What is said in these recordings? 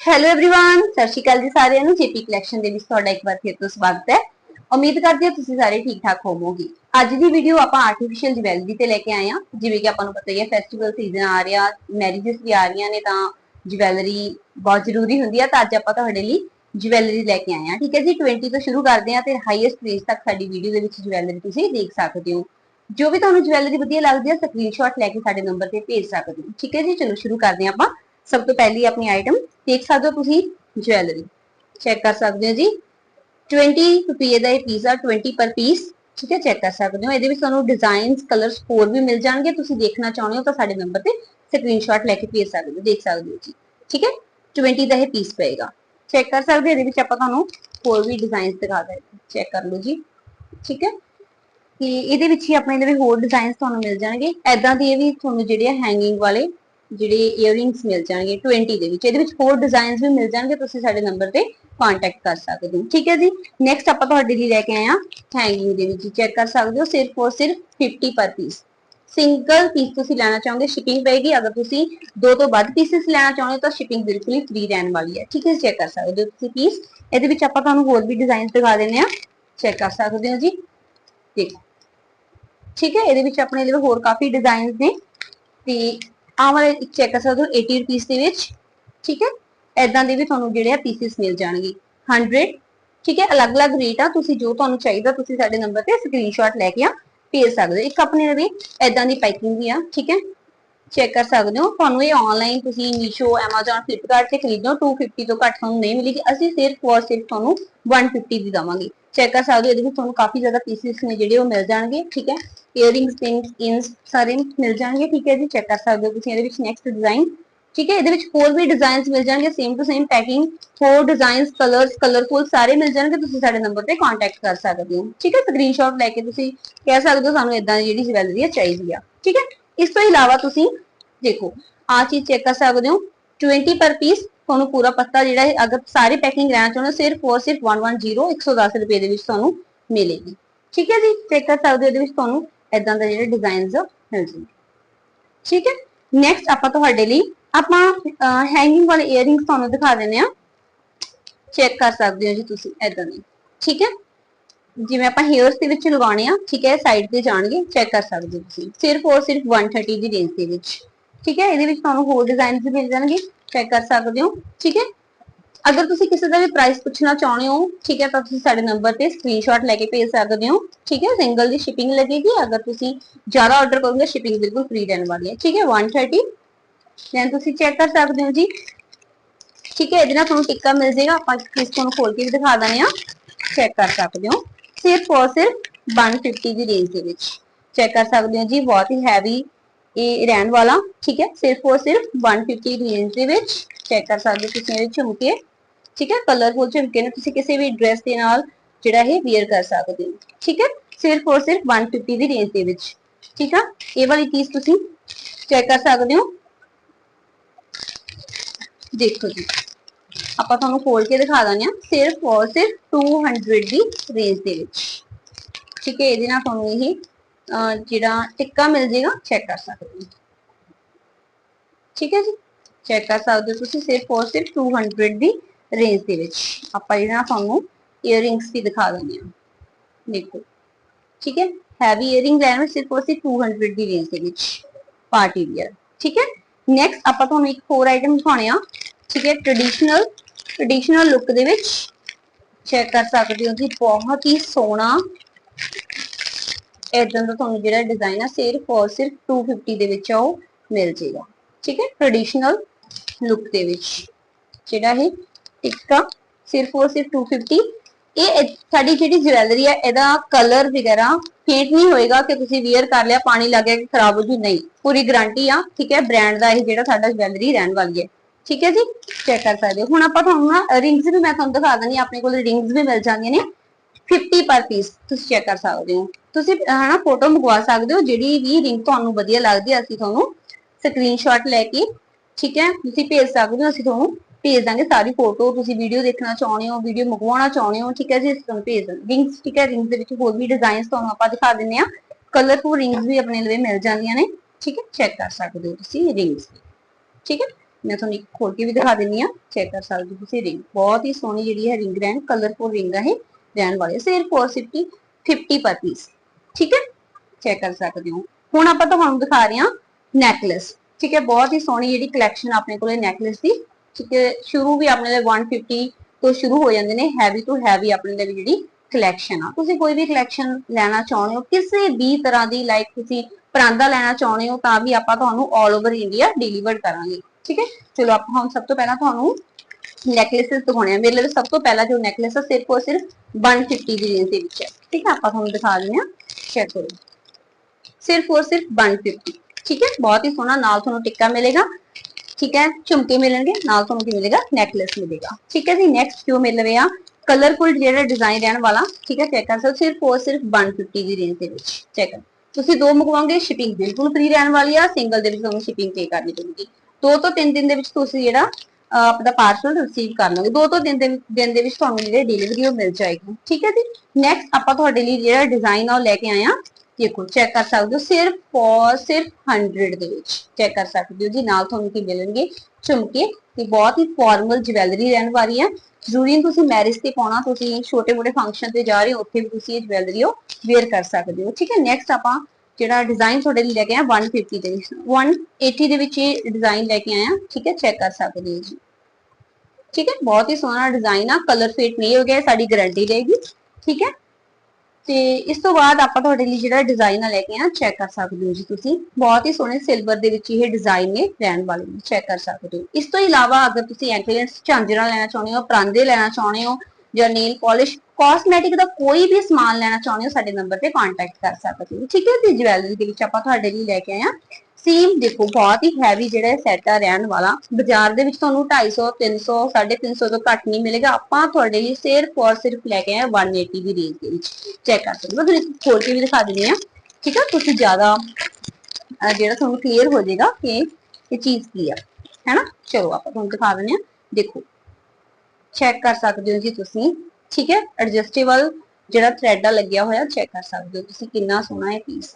Hello everyone ਸਤਿ ਸ਼੍ਰੀ ਅਕਾਲ ਜੀ ਸਾਰਿਆਂ ਨੂੰ ਜੇਪੀ ਕਲੈਕਸ਼ਨ ਦੇ ਵਿੱਚ ਤੁਹਾਡਾ ਇੱਕ ਵਾਰ ਫਿਰ ਤੋਂ ਸਵਾਗਤ ਹੈ ਉਮੀਦ ਕਰਦੀ ਹਾਂ ਤੁਸੀਂ ਸਾਰੇ ਠੀਕ ਠਾਕ ਹੋਵੋਗੇ ਅੱਜ ਦੀ ਵੀਡੀਓ ਆਪਾਂ ਆਰਟੀਫੀਸ਼ੀਅਲ ਜਵੈਲਰੀ ਤੇ ਲੈ ਕੇ ਆਏ ਹਾਂ ਜਿਵੇਂ ਕਿ ਆਪਾਂ ਨੂੰ ਪਤਾ ਹੀ ਹੈ ਫੈਸਟੀਵਲ ਸੀਜ਼ਨ ਆ ਰਿਹਾ ਮੈਰਿਜਸ ਵੀ ਆ ਰਹੀਆਂ ਨੇ ਤਾਂ ਜਵੈਲਰੀ ਬਹੁਤ ਜ਼ਰੂਰੀ ਹੁੰਦੀ ਹੈ ਤਾਂ ਅੱਜ ਆਪਾਂ ਤੁਹਾਡੇ ਲਈ ਜਵੈਲਰੀ ਲੈ ਕੇ ਆਏ ਹਾਂ ਠੀਕ ਹੈ ਜੀ 20 ਤੋਂ ਸ਼ੁਰੂ ਕਰਦੇ ਹਾਂ ਤੇ ਹਾਈਐਸਟ ਰੇਂਜ ਤੱਕ ਸਾਡੀ ਵੀਡੀਓ ਦੇ ਵਿੱਚ ਜਵੈਲਰੀ ਤੁਸੀਂ ਦੇਖ ਸਕਦੇ ਹੋ ਜੋ ਵੀ ਤੁਹਾਨੂੰ ਜਵੈਲਰੀ ਵਧੀਆ ਲੱਗਦੀ ਹੈ ਸਕਰੀਨਸ਼ਾਟ ਲੈ ਕੇ ਸਾਡੇ ਨੰਬਰ ਤੇ ਭੇਜ ਸਕਦੇ ਹੋ ਠੀਕ ਹੈ ਜੀ ਚਲੋ ਸ਼ੁਰੂ ਕਰਦੇ ਹਾਂ ਆਪਾਂ ਸਭ ਤੋਂ ਪਹਿਲੀ ਆਪਣੀ ਆਈਟਮ ਦੇਖ ਸਕਦੇ ਹੋ ਤੁਸੀਂ ਜਵੈਲਰੀ ਚੈੱਕ ਕਰ ਸਕਦੇ ਹੋ ਜੀ। 20 ਰੁਪਏ ਦਾ ਇਹ ਪੀਸ ਆ 20 ਪਰ ਪੀਸ ਠੀਕ ਹੈ ਚੈੱਕ ਕਰ ਸਕਦੇ ਹੋ। ਇਹਦੇ ਵਿੱਚ ਤੁਹਾਨੂੰ ਡਿਜ਼ਾਈਨਸ ਕਲਰਸ ਹੋਰ ਵੀ ਮਿਲ ਜਾਣਗੇ। ਤੁਸੀਂ ਦੇਖਣਾ ਚਾਹੁੰਦੇ ਹੋ ਤਾਂ ਸਾਡੇ ਨੰਬਰ ਤੇ ਸਕਰੀਨਸ਼ਾਟ ਲੈ ਕੇ ਭੇਜ ਸਕਦੇ ਹੋ, ਦੇਖ ਸਕਦੇ ਹੋ ਜੀ। ਠੀਕ ਹੈ 20 ਦਾ ਇਹ ਪੀਸ ਪਏਗਾ। ਚੈੱਕ ਕਰ ਸਕਦੇ ਹੋ, ਇਹਦੇ ਵਿੱਚ ਆਪਾਂ ਤੁਹਾਨੂੰ ਹੋਰ ਵੀ ਡਿਜ਼ਾਈਨਸ ਦਿਖਾ ਦਾਂਗੇ। ਚੈੱਕ ਕਰ ਲਓ ਜੀ। ਠੀਕ ਹੈ, ਤੇ ਇਹਦੇ ਵਿੱਚ ਹੀ ਆਪਣੇ ਇਹਦੇ ਵਿੱਚ ਹੋਰ ਡਿਜ਼ਾਈਨਸ ਤੁਹਾਨੂੰ ਮਿਲ ਜਾਣਗੇ। ਐਦਾਂ ਦੀ ਇਹ ਵੀ ਤੁਹਾਨੂੰ ਜਿਹੜੇ ਆ ਹੈਂਗਿੰਗ ਵਾਲੇ ਜਿਹੜੇ 이어ਰਿੰਗਸ ਮਿਲ ਜਾਣਗੇ 20 ਦੇ ਵਿੱਚ, ਇਹਦੇ ਵਿੱਚ ਹੋਰ ਡਿਜ਼ਾਈਨਸ ਵੀ ਮਿਲ ਜਾਣਗੇ, ਤੁਸੀਂ ਸਾਡੇ ਨੰਬਰ ਤੇ ਕੰਟੈਕਟ ਕਰ ਸਕਦੇ ਹੋ। ਠੀਕ ਹੈ ਜੀ? ਨੈਕਸਟ ਆਪਾਂ ਤੁਹਾਡੇ ਲਈ ਲੈ ਕੇ ਆਏ ਆ ਹੈਂਗਿੰਗ ਦੇ ਵਿੱਚ ਚੈੱਕ ਕਰ ਸਕਦੇ ਹੋ, ਸਿਰਫ ਔਰ ਸਿਰਫ 50 ਪਰ ਪੀਸ ਸਿੰਗਲ ਪੀਸ ਤੁਸੀਂ ਲੈਣਾ ਚਾਹੋਗੇ ਸ਼ਿਪਿੰਗ ਪਏਗੀ, ਅਗਰ ਤੁਸੀਂ ਦੋ ਤੋਂ ਵੱਧ ਪੀਸਸ ਲੈਣਾ ਚਾਹੁੰਦੇ ਹੋ, ਤਾਂ ਸ਼ਿਪਿੰਗ ਬਿਲਕੁਲ ਹੀ ਫ੍ਰੀ ਰਹਿਣ ਵਾਲੀ ਹੈ। ਠੀਕ ਹੈ ਚੈੱਕ ਕਰ ਸਕਦੇ ਹੋ ਤੁਸੀਂ ਪੀਸ ਇਹਦੇ ਵਿੱਚ ਆਪਾਂ ਤੁਹਾਨੂੰ ਹੋਰ ਵੀ ਡਿਜ਼ਾਈਨਸ ਦਿਖਾ ਦਿੰਦੇ ਆ ਚੈੱਕ ਕਰ ਸਕਦੇ ਹੋ ਜੀ। ਦੇਖੋ। ਠੀਕ ਹੈ? ਇਹਦੇ ਵਿੱਚ ਆਪਣੇ ਲਈ ਹੋਰ ਕਾਫੀ ਡਿਜ਼ਾਈਨਸ ਨੇ। ਤੇ ਆਹ ਵਾਲੇ ਚੈੱਕ ਕਰ ਸਕਦੇ ਹੋ 80 ਰੁਪਏ ਦੇ ਵਿੱਚ, ਠੀਕ ਹੈ? ਐਦਾਂ ਦੇ ਵੀ ਤੁਹਾਨੂੰ ਜਿਹੜੇ ਆ ਪੀਸਿਸ ਮਿਲ ਜਾਣਗੇ। 100 ਠੀਕ ਹੈ? ਅਲੱਗ-ਅਲੱਗ ਰੇਟ ਆ, ਤੁਸੀਂ ਜੋ ਤੁਹਾਨੂੰ ਚਾਹੀਦਾ ਤੁਸੀਂ ਸਾਡੇ ਨੰਬਰ ਤੇ ਸਕਰੀਨਸ਼ਾਟ ਲੈ ਕੇ ਆ, ਭੇਜ ਸਕਦੇ ਹੋ। ਇੱਕ ਆਪਣੇ ਲਈ ਐਦਾਂ ਦੀ ਪੈਕਿੰਗ ਵੀ ਆ, ਠੀਕ ਹੈ? ਚੈੱਕ ਕਰ ਸਕਦੇ ਹੋ। ਤੁਹਾਨੂੰ ਇਹ ਆਨਲਾਈਨ ਤੁਸੀਂ ਮੀਸ਼ੋ Amazon, Flipkart ਤੇ ਖਰੀਦੋ। 250 ਤੋਂ ਘੱਟ ਤੁਹਾਨੂੰ ਨਹੀਂ ਮਿਲੇਗੀ। ਅਸੀਂ ਸਿਰਫ ਔਰ ਸਿਰਫ ਤੁਹਾਨੂੰ 150 ਦੀ ਦਵਾਂਗੇ। ਚੈੱਕ ਕਰ ਸਕਦੇ ਹੋ। ਇਹਦੇ ਵਿੱਚ ਤੁਹਾਨੂੰ ਕਾਫੀ ਜ਼ਿਆਦਾ ਪੀਸਿਸ ਨੇ ਜਿਹੜੇ ਉਹ ਮਿਲ ਜਾਣਗੇ। ਠੀਕ ਹੈ? ਇਅਰਿੰਗਸ ਪਿੰਸ ਇਨਸ ਸਾਰੇ ਮਿਲ ਜਾਣਗੇ। ਠੀਕ ਹੈ ਜੀ? ਚੈੱਕ ਕਰ ਸਕਦੇ ਹੋ ਤੁਸੀਂ ਇਹਦੇ ਵਿੱਚ ਨੈਕਸਟ ਡਿਜ਼ਾਈਨ ਠੀਕ ਹੈ? ਇਹਦੇ ਵਿੱਚ ਹੋਰ ਵੀ ਡਿਜ਼ਾਈਨਸ ਮਿਲ ਜਾਣਗੇ ਸੇਮ ਟੂ ਸੇਮ ਪੈਕਿੰਗ ਹੋਰ ਡਿਜ਼ਾਈਨਸ ਕਲਰਸ ਕਲਰਫੁਲ ਸਾਰੇ ਮਿਲ ਜਾਣਗੇ। ਤੁਸੀਂ ਸਾਡੇ ਨੰਬਰ ਤੇ ਕੰਟੈਕਟ ਕਰ ਸਕਦੇ ਹੋ। ਠੀਕ ਹੈ? ਸਕਰੀਨਸ਼ਾਟ ਲੈ ਕੇ ਤੁਸੀਂ ਕਹਿ ਸਕਦੇ ਹੋ ਸਾਨੂੰ ਇਦਾਂ ਦੀ ਜਿਹੜੀ ਜਵੈਲਰੀ ਹੈ ਚਾਹੀਦੀ ਆ। ਠੀਕ ਹੈ? ਇਸ ਤੋਂ ਇਲਾਵਾ ਤੁਸੀਂ ਦੇਖੋ, ਆ ਚੀਜ਼ ਚੈੱਕ ਕਰ ਸਕਦੇ ਹੋ 20 ਪਰ ਪੀਸ ਤੁਹਾਨੂੰ ਪੂਰਾ ਪੱਤਾ ਜਿਹੜਾ ਹੈ, ਅਗਰ ਸਾਰੇ ਪੈਕਿੰਗ ਲੈਣਾ ਚਾਹੁੰਦੇ ਸਿਰਫ ਔਰ ਸਿਰਫ 110 110 ਰੁਪਏ ਦੇ ਵਿੱਚ ਤੁਹਾਨੂੰ ਮਿਲੇਗੀ। ਠੀਕ ਹੈ ਜੀ? ਚੈੱਕ ਕਰ ਸਕਦੇ ਹੋ, ਇਹਦੇ ਵਿੱਚ ਤੁਹਾਨੂੰ ਇਦਾਂ ਦਾ ਜਿਹੜਾ ਡਿਜ਼ਾਈਨਸ ਮਿਲ ਜਾਣਗੇ। ਠੀਕ ਹੈ? ਨੈਕਸਟ ਆਪਾਂ ਤੁਹਾਡੇ ਲਈ ਆਪਾਂ ਹੈਂਗਿੰਗ ਵਾਲੇ 이어ਰਿੰਗਸ ਤੁਹਾਨੂੰ ਦਿਖਾ ਦਿੰਦੇ ਆ ਚੈੱਕ ਕਰ ਸਕਦੇ ਹੋ ਜੀ ਤੁਸੀਂ ਇਦਾਂ ਦੇ। ਠੀਕ ਹੈ? ਜਿਵੇਂ ਆਪਾਂ ਹੇਅਰਸ ਦੇ ਵਿੱਚ ਲਗਾਉਣੇ ਆ, ਠੀਕ ਹੈ ਸਾਈਡ ਤੇ ਜਾਣਗੇ ਚੈੱਕ ਕਰ ਸਕਦੇ ਹੋ ਤੁਸੀਂ। ਸਿਰਫ ਔਰ ਸਿਰਫ 130 ਦੀ ਰੇਂਜ ਦੇ ਵਿੱਚ। ਠੀਕ ਹੈ, ਇਹਦੇ ਵਿੱਚ ਤੁਹਾਨੂੰ ਹੋਰ ਡਿਜ਼ਾਈਨਸ ਵੀ ਮਿਲ ਜਾਣਗੇ ਚੈੱਕ ਕਰ ਸਕਦੇ ਹੋ, ਠੀਕ ਹੈ? ਅਗਰ ਤੁਸੀਂ ਕਿਸੇ ਦਾ ਵੀ ਪ੍ਰਾਈਸ ਪੁੱਛਣਾ ਚਾਹੁੰਦੇ ਹੋ, ਠੀਕ ਹੈ, ਤਾਂ ਤੁਸੀਂ ਸਾਡੇ ਨੰਬਰ ਤੇ ਸਕਰੀਨਸ਼ਾਟ ਲੈ ਕੇ ਭੇਜ ਸਕਦੇ ਹੋ, ਠੀਕ ਹੈ? ਸਿੰਗਲ ਦੀ ਸ਼ਿਪਿੰਗ ਲੱਗੇਗੀ, ਅਗਰ ਤੁਸੀਂ ਜ਼ਿਆਦਾ ਆਰਡਰ ਕਰੋਗੇ ਸ਼ਿਪਿੰਗ ਬਿਲਕੁਲ ਫ੍ਰੀ ਰਹਿਣ ਵਾਲੀ ਹੈ, ਠੀਕ ਹੈ? 130 ਦੈਨ ਤੁਸੀਂ ਚੈੱਕ ਕਰ ਸਕਦੇ ਹੋ ਜੀ। ਠੀਕ ਹੈ, ਇਹਦੇ ਨਾਲ ਤੁਹਾਨੂੰ ਟਿੱਕਾ ਮਿਲ ਜਾਏਗਾ, ਆਪਾਂ ਇਸ ਤੁਹਾਨੂੰ ਖੋਲ ਕੇ ਵੀ ਦਿਖਾ ਦਿੰਦੇ ਆ ਚੈੱਕ ਕਰ ਸਕਦੇ ਹੋ। ਸਿਰਫ ਔਰ ਸਿਰਫ 150 ਦੀ ਰੇਂਜ ਦੇ ਵਿੱਚ। ਚੈੱਕ ਕਰ ਸਕਦੇ ਹੋ ਜੀ, ਬਹੁਤ ਹੀ ਹੈਵੀ ਇਹ ਰਹਿਣ ਵਾਲਾ, ਠੀਕ ਹੈ? ਸਿਰਫ ਔਰ ਸਿਰਫ 150 ਰੇਂਜ ਦੇ ਵਿੱਚ ਚੈੱਕ ਕਰ ਸਕਦੇ ਹੋ ਤੁਸੀਂ ਇਹਦੇ ਝੁਮਕੇ, ਠੀਕ ਹੈ? ਕਲਰਫੁਲ ਝੁਮਕੇ ਨੇ ਤੁਸੀਂ ਕਿਸੇ ਵੀ ਡਰੈਸ ਦੇ ਨਾਲ ਜਿਹੜਾ ਇਹ ਵੇਅਰ ਕਰ ਸਕਦੇ ਹੋ, ਠੀਕ ਹੈ? ਸਿਰਫ ਔਰ ਸਿਰਫ 150 ਦੀ ਰੇਂਜ ਦੇ ਵਿੱਚ, ਠੀਕ ਆ? ਇਹ ਵਾਲੀ ਚੀਜ਼ ਤੁਸੀਂ ਚੈੱਕ ਕਰ ਸਕਦੇ ਹੋ। ਦੇਖੋ ਜੀ। आप खोल के दिखा दें सिर्फ़ और सिर्फ़ टू हंड्रेड की रेंज के ठीक है ये थो जो टिक्का मिल जाएगा चैक कर सकते ठीक है जी चैक कर सकते हो सिर्फ़ और सिर्फ़ टू हंड्रेड की रेंज के थानू ईयरिंग्स भी दिखा दें देखो ठीक है हैवी ईयरिंग लैन में सिर्फ़ और सिर्फ़ टू हंड्रेड की रेंज के पार्टीवियर ठीक है नैक्सट आप एक होर आइटम दिखाने ਠੀਕ ਹੈ ਟ੍ਰੈਡੀਸ਼ਨਲ ਟ੍ਰੈਡੀਸ਼ਨਲ ਲੁੱਕ ਦੇ ਵਿੱਚ ਚੈੱਕ ਕਰ ਸਕਦੇ ਹੋ ਜੀ ਬਹੁਤ ਹੀ ਸੋਹਣਾ। ਇਦਾਂ ਦਾ ਤੁਹਾਨੂੰ ਜਿਹੜਾ ਡਿਜ਼ਾਈਨ ਆ, ਸਿਰਫ ਔਰ ਸਿਰਫ 250 ਦੇ ਵਿੱਚ ਆ, ਉਹ ਮਿਲ ਜੇਗਾ। ਠੀਕ ਹੈ ਟ੍ਰੈਡੀਸ਼ਨਲ ਲੁੱਕ ਦੇ ਵਿੱਚ ਜਿਹੜਾ ਇਹ ਟਿੱਕਾ ਸਿਰਫ ਔਰ ਸਿਰਫ 250 ਇਹ ਸਾਡੀ ਜਿਹੜੀ ਜਵੈਲਰੀ ਹੈ ਇਹਦਾ ਕਲਰ ਵਗੈਰਾ ਫੇਡ ਨਹੀਂ ਹੋਏਗਾ ਕਿ ਤੁਸੀਂ ਵੇਅਰ ਕਰ ਲਿਆ, ਪਾਣੀ ਲੱਗ ਗਿਆ ਕਿ ਖਰਾਬ ਹੋ ਜੂ, ਨਹੀਂ। ਪੂਰੀ ਗਾਰੰਟੀ ਆ, ਠੀਕ ਹੈ ਬ੍ਰਾਂਡ ਦਾ ਇਹ ਜਿਹੜਾ ਸਾਡਾ ਜਵੈਲਰੀ ਰਹਿਣ ਵਾਲੀ ਹੈ। ਠੀਕ ਹੈ ਜੀ? ਚੈੱਕ ਕਰ ਸਕਦੇ ਹੋ। ਹੁਣ ਆਪਾਂ ਤੁਹਾਨੂੰ ਨਾ ਰਿੰਗਸ ਵੀ ਮੈਂ ਤੁਹਾਨੂੰ ਦਿਖਾ ਦਿੰਦੀ ਆਪਣੇ ਕੋਲ ਰਿੰਗਸ ਵੀ ਮਿਲ ਜਾਂਦੀਆਂ ਨੇ। 50 ਪਰ ਪੀਸ ਤੁਸੀਂ ਚੈੱਕ ਕਰ ਸਕਦੇ ਹੋ। ਤੁਸੀਂ ਹਨਾ ਫੋਟੋ ਮੰਗਵਾ ਸਕਦੇ ਹੋ। ਜਿਹੜੀ ਵੀ ਰਿੰਗ ਤੁਹਾਨੂੰ ਵਧੀਆ ਲੱਗਦੀ ਹੈ ਅਸੀਂ ਤੁਹਾਨੂੰ ਸਕਰੀਨਸ਼ਾਟ ਲੈ ਕੇ, ਠੀਕ ਹੈ, ਤੁਸੀਂ ਭੇਜ ਸਕਦੇ ਹੋ। ਅਸੀਂ ਤੁਹਾਨੂੰ ਭੇਜ ਦਾਂਗੇ ਸਾਰੀ ਫੋਟੋ ਤੁਸੀਂ ਵੀਡੀਓ ਦੇਖਣਾ ਚਾਹੁੰਦੇ ਹੋ ਵੀਡੀਓ ਮੰਗਵਾਉਣਾ ਚਾਹੁੰਦੇ ਹੋ, ਠੀਕ ਹੈ ਜੀ, ਅਸੀਂ ਤੁਹਾਨੂੰ ਭੇਜ ਦਾਂਗੇ। ਰਿੰਗਸ ਠੀਕ ਹੈ ਰਿੰਗਸ ਦੇ ਵਿੱਚ ਹੋਰ ਵੀ ਡਿਜ਼ਾਈਨਸ ਤੁਹਾਨੂੰ ਆਪਾਂ ਦਿਖਾ ਦਿੰਨੇ ਆ ਕਲਰਫੁਲ ਰਿੰਗਸ ਵੀ ਆਪਣੇ ਲਈ ਮਿਲ ਜਾਂਦੀਆਂ ਨੇ। ਠੀਕ ਹੈ ਚੈੱਕ ਕਰ ਸਕਦੇ ਹੋ ਤੁਸੀਂ ਰਿੰਗਸ ਠੀਕ ਹੈ। ਮੈਂ ਤੁਹਾਨੂੰ ਇੱਕ ਖੋਲ ਕੇ ਵੀ ਦਿਖਾ ਦਿੰਨੀ ਆ ਚੈੱਕ ਕਰ ਸਕਦੇ ਹੋ ਤੁਸੀਂ ਰਿੰਗ ਬਹੁਤ ਹੀ ਸੋਹਣੀ ਜਿਹੜੀ ਹੈ ਰਿੰਗ ਰਹਿਣ ਕਲਰਫੁਲ ਰਿੰਗ ਹੈ ਰਹਿਣ ਵਾਲੀ ਸਿਰਫ 450 50 ਪਰ ਪੀਸ ਠੀਕ ਹੈ? ਚੈੱਕ ਕਰ ਸਕਦੇ ਹੋ। ਹੁਣ ਆਪਾਂ ਤੁਹਾਨੂੰ ਦਿਖਾ ਰਹੇ ਹਾਂ ਨੈਕਲੇਸ ਠੀਕ ਹੈ? ਬਹੁਤ ਹੀ ਸੋਹਣੀ ਜਿਹੜੀ ਕਲੈਕਸ਼ਨ ਆਪਣੇ ਕੋਲੇ ਨੈਕਲੇਸ ਦੀ। ਠੀਕ ਹੈ? ਸ਼ੁਰੂ ਵੀ ਆਪਣੇ ਲਈ 150 ਤੋਂ ਸ਼ੁਰੂ ਹੋ ਜਾਂਦੇ ਨੇ ਹੈਵੀ ਤੋਂ ਹੈਵੀ ਆਪਣੇ ਲਈ ਜਿਹੜੀ ਕਲੈਕਸ਼ਨ ਆ। ਤੁਸੀਂ ਕੋਈ ਵੀ ਕਲੈਕਸ਼ਨ ਲੈਣਾ ਚਾਹੁੰਦੇ ਹੋ, ਕਿਸੇ ਵੀ ਤਰ੍ਹਾਂ ਦੀ ਲਾਈਕ ਤੁਸੀਂ ਪਰਾਂਦਾ ਲੈਣਾ ਚਾਹੁੰਦੇ ਹੋ, ਤਾਂ ਵੀ ਆਪਾਂ ਤੁਹਾਨੂੰ 올 ਓਵਰ ਇੰਡੀਆ ਡਿਲੀਵਰ ਕਰਾਂਗੇ। ਠੀਕ ਹੈ ਚਲੋ ਆਪਾਂ ਹੁਣ ਸਭ ਤੋਂ ਪਹਿਲਾਂ ਤੁਹਾਨੂੰ ਨੈਕਲੇਸਸ ਦਿਖਾਉਣੇ ਆ ਮੇਰੇ ਲਈ ਸਭ ਤੋਂ ਪਹਿਲਾਂ ਜੋ ਨੈਕਲੇਸ ਹੈ ਸਿਰਫ ਉਹ ਸਿਰਫ 150 ਦੀ ਰੇਂਜ ਦੇ ਵਿੱਚ ਹੈ ਠੀਕ ਹੈ ਆਪਾਂ ਤੁਹਾਨੂੰ ਦਿਖਾ ਦਿੰਦੇ ਆ ਚੈੱਕ ਕਰੋ ਸਿਰਫ ਉਹ ਸਿਰਫ 150 ਠੀਕ ਹੈ ਬਹੁਤ ਹੀ ਸੋਹਣਾ ਨਾਲ ਤੁਹਾਨੂੰ ਟਿੱਕਾ ਮਿਲੇਗਾ ਠੀਕ ਹੈ ਝੁਮਕੇ ਮਿਲਣਗੇ ਨਾਲ ਤੁਹਾਨੂੰ ਕੀ ਮਿਲੇਗਾ ਨੈਕਲੇਸ ਮਿਲੇਗਾ ਠੀਕ ਹੈ ਜੀ ਨੈਕਸਟ ਜੋ ਮਿਲ ਲਵੇ ਆ ਕਲਰਫੁਲ ਜਿਹੜਾ ਡਿਜ਼ਾਈਨ ਰਹਿਣ ਵਾਲਾ ਠੀਕ ਹੈ ਚੈੱਕ ਕਰ ਸਕਦੇ ਸਿਰਫ ਉਹ ਸਿਰਫ 150 ਦੀ ਰੇਂਜ ਦੇ ਵਿੱਚ ਚੈੱਕ ਤੁਸੀਂ ਦੋ ਮੰਗਵਾਓਗੇ ਸ਼ਿਪਿੰਗ ਬਿਲਕੁਲ ਫ੍ਰੀ ਰਹਿਣ ਵਾਲੀ ਆ ਸਿੰਗਲ ਦੇ ਵਿੱਚ ਤੁਹਾਨੂੰ ਸ਼ਿਪਿੰਗ ਪੇ ਕਰਨੀ ਪਵੇਗੀ 2 ਤੋਂ 3 ਦਿਨ ਦੇ ਵਿੱਚ ਤੁਸੀਂ ਜਿਹੜਾ ਆਪਦਾ ਪਾਰਸਲ ਰਿਸੀਵ ਕਰ ਲਓਗੇ। 2 ਤੋਂ 3 ਦਿਨ ਦੇ ਵਿੱਚ ਤੁਹਾਨੂੰ ਜਿਹੜੀ ਡਿਲੀਵਰੀ ਉਹ ਮਿਲ ਜਾਏਗੀ। ਠੀਕ ਹੈ ਜੀ? ਨੈਕਸਟ ਆਪਾਂ ਤੁਹਾਡੇ ਲਈ ਜਿਹੜਾ ਡਿਜ਼ਾਈਨ ਆ ਉਹ ਲੈ ਕੇ ਆਏ ਆ ਦੇਖੋ ਚੈੱਕ ਕਰ ਸਕਦੇ ਹੋ, ਸਿਰਫ ਫੋਰ ਸਿਰਫ 100 ਦੇ ਵਿੱਚ ਚੈੱਕ ਕਰ ਸਕਦੇ ਹੋ ਜੀ। ਨਾਲ ਤੁਹਾਨੂੰ ਕੀ ਮਿਲਣਗੇ? ਝੁਮਕੇ ਤੇ ਬਹੁਤ ਹੀ ਫਾਰਮਲ ਜਵੈਲਰੀ ਰਹਿਣ ਵਾਲੀ ਹੈ। ਜ਼ਰੂਰੀ ਤੁਸੀਂ ਮੈਰਿਜ ਤੇ ਪਾਉਣਾ, ਤੁਸੀਂ ਛੋਟੇ-ਮੋਟੇ ਫੰਕਸ਼ਨ ਤੇ ਜਾ ਰਹੇ ਹੋ, ਉੱਥੇ ਵੀ ਤੁਸੀਂ ਇਹ ਜਵੈਲਰੀ ਉਹ ਵੇਅਰ ਕਰ ਸਕਦੇ ਹੋ। ਠੀਕ ਹੈ? ਨੈਕਸਟ ਆਪਾਂ ਜਿਹੜਾ ਡਿਜ਼ਾਈਨ ਤੁਹਾਡੇ ਲਈ ਲੈ ਕੇ ਆਏ 150 ਦੇ ਵਿੱਚ। 180 ਦੇ ਵਿੱਚ ਇਹ ਡਿਜ਼ਾਈਨ ਲੈ ਕੇ ਆਏ ਠੀਕ ਹੈ ਚੈੱਕ ਕਰ ਸਕਦੇ ਹੋ ਜੀ। ਠੀਕ ਹੈ, ਬਹੁਤ ਹੀ ਸੋਹਣਾ ਡਿਜ਼ਾਈਨ ਆ ਕਲਰ ਫੇਟ ਨਹੀਂ ਹੋ ਗਿਆ ਸਾਡੀ ਗਾਰੰਟੀ ਰਹੇਗੀ, ਠੀਕ ਹੈ। ਤੇ ਇਸ ਤੋਂ ਬਾਅਦ ਆਪਾਂ ਤੁਹਾਡੇ ਲਈ ਜਿਹੜਾ ਡਿਜ਼ਾਈਨ ਆ ਲੈ ਕੇ ਆ ਚੈੱਕ ਕਰ ਸਕਦੇ ਹੋ ਜੀ ਤੁਸੀਂ। ਬਹੁਤ ਹੀ ਸੋਹਣੇ ਸਿਲਵਰ ਦੇ ਵਿੱਚ ਇਹ ਡਿਜ਼ਾਈਨ ਨੇ ਰਹਿਣ ਵਾਲੇ ਨੇ ਚੈੱਕ ਕਰ ਸਕਦੇ ਹੋ। ਇਸ ਤੋਂ ਇਲਾਵਾ ਅਗਰ ਤੁਸੀਂ ਐਂਕਲੈਟਸ ਝਾਂਜਰਾਂ ਲੈਣਾ ਚਾਹੁੰਦੇ ਹੋ, ਪਰਾਂਦੇ ਲੈਣਾ ਚਾਹੁੰਦੇ ਹੋ ਜਾਂ ਨੇਲ ਪਾਲਿਸ਼ ਕਾਸਮੈਟਿਕ ਦਾ ਕੋਈ ਵੀ ਸਮਾਨ ਲੈਣਾ ਚਾਹੁੰਦੇ ਹੋ, ਸਾਡੇ ਨੰਬਰ ਤੇ ਕੰਟੈਕਟ ਕਰ ਸਕਦੇ ਹੋ। ਠੀਕ ਹੈ ਜੀ ਜਵੈਲਰੀ ਦੇ ਵਿੱਚ ਆਪਾਂ ਤੁਹਾਡੇ ਲਈ ਲੈ ਕੇ ਆਏ ਆ ਸੇਮ ਦੇਖੋ, ਬਹੁਤ ਹੀ ਹੈਵੀ ਜਿਹੜਾ ਸੈਟ ਆ ਰਹਿਣ ਵਾਲਾ। ਬਾਜ਼ਾਰ ਦੇ ਵਿੱਚ ਤੁਹਾਨੂੰ 250 300 350 ਤੋਂ ਘੱਟ ਨਹੀਂ ਮਿਲੇਗਾ। ਆਪਾਂ ਤੁਹਾਡੇ ਲਈ ਸਿਰਫ ਔਰ ਸਿਰਫ ਲੈ ਕੇ ਆਏ 180 ਦੀ ਰੇਂਜ ਦੇ ਵਿੱਚ। ਚੈੱਕ ਕਰ ਸਕਦੇ ਹੋ। ਮੈਂ ਤੁਹਾਨੂੰ ਖੋਲ ਕੇ ਵੀ ਦਿਖਾ ਦਿੰਦੇ ਆ ਠੀਕ ਆ, ਤੁਸੀਂ ਜ਼ਿਆਦਾ ਜਿਹੜਾ ਤੁਹਾਨੂੰ ਕਲੀਅਰ ਹੋ ਜਾਏਗਾ ਕਿ ਇਹ ਚੀਜ਼ ਕੀ ਆ। ਹੈਨਾ ਚਲੋ, ਆਪਾਂ ਤੁਹਾਨੂੰ ਦਿਖਾ ਦਿੰਦੇ ਆ ਦੇਖੋ ਚੈੱਕ ਕਰ ਸਕਦੇ ਹੋ ਜੀ ਤੁਸੀਂ, ਠੀਕ ਹੈ? ਐਡਜਸਟੇਬਲ ਜਿਹੜਾ ਥ੍ਰੈਡ ਆ ਲੱਗਿਆ ਹੋਇਆ ਚੈੱਕ ਕਰ ਸਕਦੇ ਹੋ ਤੁਸੀਂ ਕਿੰਨਾ ਸੋਹਣਾ ਹੈ ਪੀਸ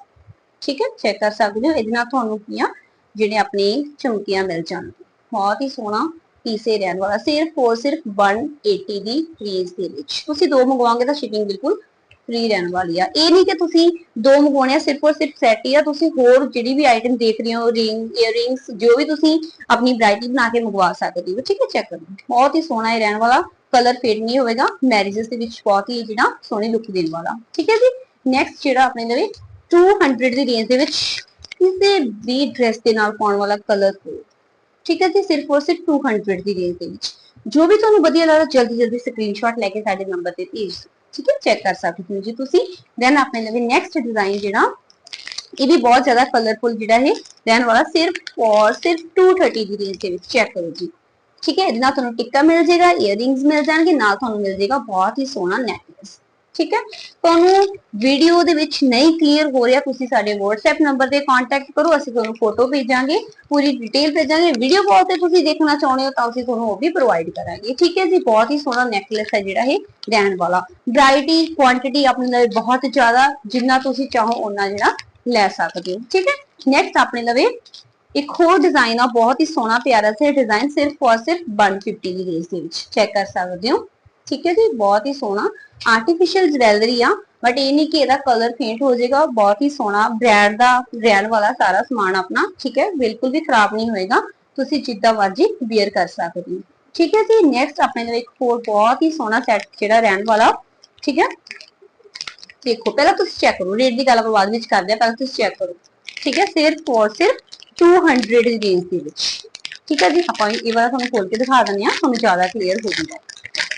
ਠੀਕ ਹੈ? ਚੈੱਕ ਕਰ ਸਕਦੇ ਹੋ, ਇਹਦੇ ਨਾਲ ਤੁਹਾਨੂੰ ਕੀ ਆ? ਜਿਹੜੇ ਆਪਣੇ ਝੁਮਕੀਆਂ ਮਿਲ ਜਾਣਗੇ ਬਹੁਤ ਹੀ ਸੋਹਣਾ ਪੀਸੇ ਰਹਿਣ ਵਾਲਾ, ਸਿਰਫ ਔਰ ਸਿਰਫ 180 ਦੀ ਰੇਂਜ ਦੇ ਵਿੱਚ। ਤੁਸੀਂ ਦੋ ਮੰਗਵਾਓਗੇ ਤਾਂ ਸ਼ਿਪਿੰਗ ਬਿਲਕੁਲ ਫ੍ਰੀ ਰਹਿਣ ਵਾਲੀ ਆ। ਇਹ ਨਹੀਂ ਕਿ ਤੁਸੀਂ ਦੋ ਮੰਗਵਾਉਣੇ ਆ, ਸਿਰਫ ਔਰ ਸਿਰਫ ਸੈਟ ਹੀ ਆ। ਤੁਸੀਂ ਹੋਰ ਜਿਹੜੀ ਵੀ ਆਈਟਮ ਦੇਖ ਰਹੇ ਹੋ ਰਿੰਗ ਇਅਰਿੰਗਸ ਜੋ ਵੀ ਤੁਸੀਂ ਆਪਣੀ ਬ੍ਰਾਈਟਲੀ ਬਣਾ ਕੇ ਮੰਗਵਾ ਸਕਦੇ ਹੋ, ਠੀਕ ਹੈ ਚੈੱਕ ਕਰੋ। ਬਹੁਤ ਹੀ ਸੋਹਣਾ ਇਹ ਰਹਿਣ ਵਾਲਾ ਕਲਰ ਫੇਡ ਨਹੀਂ ਹੋਵੇਗਾ। ਮੈਰਿਜਸ ਦੇ ਵਿੱਚ ਬਹੁਤ ਹੀ ਜਿਹੜਾ ਸੋਹਣੀ ਲੁੱਕ ਦੇਣ ਵਾਲਾ। ਠੀਕ ਹੈ ਜੀ? ਨੈਕਸਟ ਜਿਹੜਾ ਆਪਣੇ ਲਈ 200 ਦੀ ਰੇਂਜ ਦੇ ਵਿੱਚ ਕਿਸੇ ਵੀ ਡਰੈਸ ਦੇ ਨਾਲ ਪਾਉਣ ਵਾਲਾ ਕਲਰ ਠੀਕ ਹੈ ਜੀ? ਸਿਰਫ ਔਰ ਸਿਰਫ 200 ਦੀ ਰੇਂਜ ਦੇ ਵਿੱਚ। ਜੋ ਵੀ ਤੁਹਾਨੂੰ ਵਧੀਆ ਲੱਗਦਾ ਜਲਦੀ ਜਲਦੀ ਸਕਰੀਨਸ਼ਾਟ ਲੈ ਕੇ ਸਾਡੇ ਨੰਬਰ ਤੇ ਭੇਜ ਠੀਕ ਹੈ ਚੈੱਕ ਕਰ ਸਕਦੇ ਹੋ ਜੀ ਤੁਸੀਂ। ਦੈਨ ਆਪਣੇ ਲਈ ਨੈਕਸਟ ਡਿਜ਼ਾਈਨ ਜਿਹੜਾ, ਇਹ ਵੀ ਬਹੁਤ ਜ਼ਿਆਦਾ ਕਲਰਫੁਲ ਜਿਹੜਾ ਹੈ ਰਹਿਣ ਵਾਲਾ ਸਿਰਫ ਔਰ ਸਿਰਫ 230 ਦੀ ਰੇਂਜ ਦੇ ਵਿੱਚ ਚੈੱਕ ਕਰੋ ਜੀ। ਠੀਕ ਹੈ, ਇਹਦੇ ਨਾਲ ਤੁਹਾਨੂੰ ਟਿੱਕਾ ਮਿਲ ਜਾਏਗਾ ਇਅਰਿੰਗਸ ਮਿਲ ਜਾਣਗੇ, ਨਾਲ ਤੁਹਾਨੂੰ ਮਿਲ ਜਾਏਗਾ ਬਹੁਤ ਹੀ ਸੋਹਣਾ ਨੈਕਲੇਸ ਠੀਕ ਹੈ? ਤੁਹਾਨੂੰ ਵੀਡੀਓ ਦੇ ਵਿੱਚ ਨਹੀਂ ਕਲੀਅਰ ਹੋ ਰਿਹਾ, ਤੁਸੀਂ ਸਾਡੇ WhatsApp ਨੰਬਰ ਤੇ ਕੰਟੈਕਟ ਕਰੋ, ਅਸੀਂ ਤੁਹਾਨੂੰ ਫੋਟੋ ਭੇਜਾਂਗੇ, ਪੂਰੀ ਡਿਟੇਲ ਭੇਜਾਂਗੇ। ਵੀਡੀਓ ਕਾਲ ਤੇ ਤੁਸੀਂ ਦੇਖਣਾ ਚਾਹੁੰਦੇ ਹੋ ਤਾਂ ਅਸੀਂ ਤੁਹਾਨੂੰ ਉਹ ਵੀ ਪ੍ਰੋਵਾਈਡ ਕਰਾਂਗੇ। ਠੀਕ ਹੈ ਜੀ, ਬਹੁਤ ਹੀ ਸੋਹਣਾ ਨੈਕਲੇਸ ਹੈ ਜਿਹੜਾ ਇਹ ਰਹਿਣ ਵਾਲਾ। ਵੈਰਾਈਟੀ ਕੁਆਂਟੀਟੀ ਆਪਣੇ ਲਈ ਬਹੁਤ ਜ਼ਿਆਦਾ, ਜਿੰਨਾ ਤੁਸੀਂ ਚਾਹੋ ਉਹਨਾਂ ਜਿਹੜਾ ਲੈ ਸਕਦੇ ਹੋ। ਠੀਕ ਹੈ? ਨੈਕਸਟ ਆਪਣੇ ਲਵੇ, ਇੱਕ ਹੋਰ ਡਿਜ਼ਾਈਨ ਆ, ਬਹੁਤ ਹੀ ਸੋਹਣਾ, ਪਿਆਰਾ ਜਿਹਾ ਡਿਜ਼ਾਈਨ ਸਿਰਫ ਔਰ ਸਿਰਫ 150 ਦੀ ਰੇਂਜ ਦੇ ਵਿੱਚ। ਚੈੱਕ ਕਰ ਸਕਦੇ ਹੋ। ਠੀਕ ਹੈ ਜੀ, ਬਹੁਤ ਹੀ ਸੋਹਣਾ। ਆਰਟੀਫੀਸ਼ੀਅਲ ਜਵੈਲਰੀ ਆ ਬਟ ਇਹ ਨਹੀਂ ਕਿ ਇਹਦਾ ਕਲਰ ਫੇਂਟ ਹੋ ਜਾਏਗਾ ਬਹੁਤ ਹੀ ਸੋਹਣਾ ਬ੍ਰਾਂਡ ਦਾ ਰਹਿਣ ਵਾਲਾ ਸਾਰਾ ਸਮਾਨ ਆਪਣਾ, ਠੀਕ ਹੈ, ਬਿਲਕੁਲ ਵੀ ਖਰਾਬ ਨਹੀਂ ਹੋਏਗਾ, ਤੁਸੀਂ ਜਿੱਦਾਂ ਮਰਜ਼ੀ ਵੇਅਰ ਕਰ ਸਕਦੇ ਹੋ। ਠੀਕ ਹੈ ਜੀ ਨੈਕਸਟ ਆਪਣੇ ਲਈ ਇੱਕ ਹੋਰ ਬਹੁਤ ਹੀ ਸੋਹਣਾ ਸੈੱਟ ਜਿਹੜਾ ਰਹਿਣ ਵਾਲਾ, ਠੀਕ ਹੈ। ਦੇਖੋ, ਪਹਿਲਾਂ ਤੁਸੀਂ ਚੈੱਕ ਕਰੋ ਰੇਟ ਦੀ ਗੱਲ ਆਪਾਂ ਬਾਅਦ ਵਿੱਚ ਕਰਦੇ ਆ ਪਹਿਲਾਂ ਤੁਸੀਂ ਚੈੱਕ ਕਰੋ। ਠੀਕ ਹੈ, ਸਿਰਫ ਔਰ ਸਿਰਫ 200 ਦੀ ਰੇਂਜ ਦੇ ਵਿੱਚ। ਠੀਕ ਹੈ ਜੀ, ਆਪਾਂ ਇਹ ਵਾਲਾ ਤੁਹਾਨੂੰ ਖੋਲ ਕੇ ਦਿਖਾ ਦਿੰਦੇ ਆ ਤੁਹਾਨੂੰ ਜ਼ਿਆਦਾ ਕਲੀਅਰ ਹੋ ਜਾਊਗਾ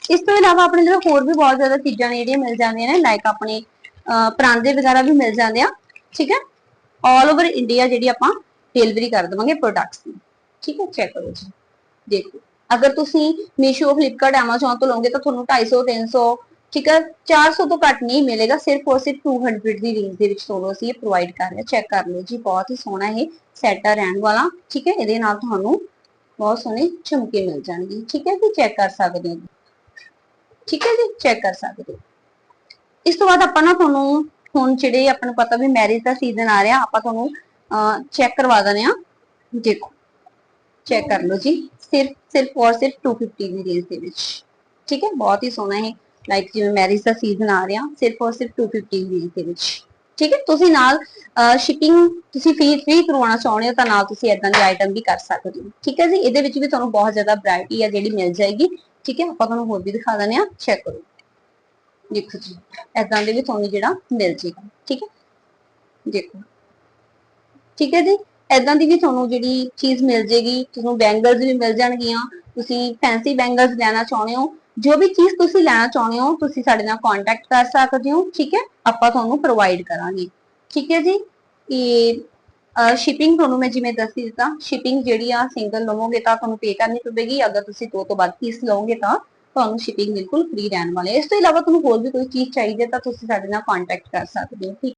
ਇਸ ਤੋਂ ਇਲਾਵਾ ਆਪਣੇ ਜਿਹੜਾ ਹੋਰ ਵੀ ਬਹੁਤ ਜ਼ਿਆਦਾ ਚੀਜ਼ਾਂ ਨੇ ਜਿਹੜੀਆਂ ਮਿਲ ਜਾਂਦੀਆਂ ਨੇ ਲਾਈਕ ਆਪਣੇ ਅਹ, ਪਰਾਂਦੇ ਵਗੈਰਾ ਵੀ ਮਿਲ ਜਾਂਦੇ ਆ ਠੀਕ ਹੈ? 올 ਓਵਰ ਇੰਡੀਆ ਜਿਹੜੀ ਆਪਾਂ ਡਿਲੀਵਰੀ ਕਰ ਦਵਾਂਗੇ ਪ੍ਰੋਡਕਟਸ ਦੀ। ਠੀਕ ਹੈ? ਚੈੱਕ ਕਰੋ ਜੀ। ਦੇਖੋ। ਅਗਰ ਤੁਸੀਂ ਮੀਸ਼ੋ ਫਲਿੱਪਕਾਰਟ ਐਮਾਜ਼ਨ ਤੋਂ ਲਓਗੇ ਤਾਂ ਤੁਹਾਨੂੰ 250 300 ਠੀਕ ਹੈ? 400 ਤੋਂ ਘੱਟ ਨਹੀਂ ਮਿਲੇਗਾ ਸਿਰਫ ਔਰ ਸਿਰਫ 200 ਦੀ ਰੇਂਜ ਦੇ ਵਿੱਚ ਤੁਹਾਨੂੰ ਅਸੀਂ ਇਹ ਪ੍ਰੋਵਾਈਡ ਕਰ ਰਹੇ ਹਾਂ। ਚੈੱਕ ਕਰ ਲਓ ਜੀ ਬਹੁਤ ਹੀ ਸੋਹਣਾ ਇਹ ਸੈਟ ਆ ਰਹਿਣ ਵਾਲਾ ਠੀਕ ਹੈ? ਇਹਦੇ ਨਾਲ ਤੁਹਾਨੂੰ ਬਹੁਤ ਸੋਹਣੇ ਝੁਮਕੇ ਮਿਲ ਜਾਣਗੇ। ਠੀਕ ਹੈ ਜੀ ਚੈੱਕ ਕਰ ਸਕਦੇ ਹੋ? ਠੀਕ ਹੈ ਜੀ? ਚੈੱਕ ਕਰ ਸਕਦੇ ਹੋ। ਇਸ ਤੋਂ ਬਾਅਦ ਆਪਾਂ ਨਾ ਤੁਹਾਨੂੰ ਹੁਣ ਜਿਹੜੇ ਆਪਾਂ ਨੂੰ ਪਤਾ ਵੀ ਮੈਰਿਜ ਦਾ ਸੀਜ਼ਨ ਆ ਰਿਹਾ, ਆਪਾਂ ਤੁਹਾਨੂੰ ਚੈੱਕ ਕਰਵਾ ਦਿੰਦੇ ਆ ਦੇਖੋ ਚੈੱਕ ਕਰ ਲਓ ਜੀ। ਸਿਰਫ ਸਿਰਫ ਔਰ ਸਿਰਫ 250 ਦੀ ਰੇਂਜ ਦੇ ਵਿੱਚ। ਠੀਕ ਹੈ? ਬਹੁਤ ਹੀ ਸੋਹਣਾ ਹੈ ਲਾਈਕ ਜਿਵੇਂ ਮੈਰਿਜ ਦਾ ਸੀਜ਼ਨ ਆ ਰਿਹਾ, ਸਿਰਫ ਔਰ ਸਿਰਫ 250 ਦੀ ਰੇਂਜ ਦੇ ਵਿੱਚ। ਠੀਕ ਹੈ? ਤੁਸੀਂ ਨਾਲ ਸ਼ਿਪਿੰਗ ਤੁਸੀਂ ਫ੍ਰੀ ਫ੍ਰੀ ਕਰਵਾਉਣਾ ਚਾਹੁੰਦੇ ਹੋ ਤਾਂ ਨਾਲ ਤੁਸੀਂ ਇਦਾਂ ਦੀ ਆਈਟਮ ਵੀ ਕਰ ਸਕਦੇ ਹੋ। ਠੀਕ ਹੈ ਜੀ? ਇਹਦੇ ਵਿੱਚ ਵੀ ਤੁਹਾਨੂੰ ਬਹੁਤ ਜ਼ਿਆਦਾ ਵੈਰਾਈਟੀ ਆ ਜਿਹੜੀ ਮਿਲ ਜਾਏਗੀ। ਠੀਕ ਹੈ, ਆਪਾਂ ਤੁਹਾਨੂੰ ਹੋਰ ਵੀ ਦਿਖਾ ਦਿੰਦੇ ਆ ਚੈੱਕ ਕਰੋ। ਦੇਖੋ ਜੀ ਇਦਾਂ ਦੇ ਵੀ ਤੁਹਾਨੂੰ ਜਿਹੜਾ ਮਿਲ ਜੇਗਾ ਠੀਕ ਹੈ। ਦੇਖੋ, ਠੀਕ ਹੈ ਜੀ ਇਦਾਂ ਦੀ ਵੀ ਤੁਹਾਨੂੰ ਜਿਹੜੀ ਚੀਜ਼ ਮਿਲ ਜੇਗੀ ਤੁਹਾਨੂੰ ਬੈਂਗਲਸ ਵੀ ਮਿਲ ਜਾਣਗੀਆਂ, ਤੁਸੀਂ ਫੈਂਸੀ ਬੈਂਗਲਸ ਲੈਣਾ ਚਾਹੁੰਦੇ ਹੋ, ਜੋ ਵੀ ਚੀਜ਼ ਤੁਸੀਂ ਲੈਣਾ ਚਾਹੁੰਦੇ ਹੋ, ਤੁਸੀਂ ਸਾਡੇ ਨਾਲ ਕੰਟੈਕਟ ਕਰ ਸਕਦੇ ਹੋ, ਠੀਕ ਹੈ, ਆਪਾਂ ਤੁਹਾਨੂੰ ਪ੍ਰੋਵਾਈਡ ਕਰਾਂਗੇ। ਠੀਕ ਹੈ ਜੀ, ਇਹ ਸ਼ਿਪਿੰਗ ਤੁਹਾਨੂੰ ਮੈਂ ਜਿਵੇਂ ਦੱਸ ਦਿੱਤਾ ਸ਼ਿਪਿੰਗ ਜਿਹੜੀ ਆ ਸਿੰਗਲ ਲਵੋਗੇ ਤਾਂ ਤੁਹਾਨੂੰ ਪੇ ਕਰਨੀ ਪਵੇਗੀ, ਅਗਰ ਤੁਸੀਂ ਦੋ ਤੋਂ ਵੱਧ ਪੀਸ ਲਓਗੇ ਤਾਂ ਤੁਹਾਨੂੰ ਸ਼ਿਪਿੰਗ ਬਿਲਕੁਲ ਫ੍ਰੀ ਰਹਿਣ ਵਾਲੀ ਹੈ ਇਸ ਤੋਂ ਇਲਾਵਾ ਤੁਹਾਨੂੰ ਹੋਰ ਵੀ ਕੋਈ ਚੀਜ਼ ਚਾਹੀਦੀ ਹੈ ਤਾਂ ਤੁਸੀਂ ਸਾਡੇ ਨਾਲ ਕੰਟੈਕਟ ਕਰ ਸਕਦੇ ਹੋ, ਠੀਕ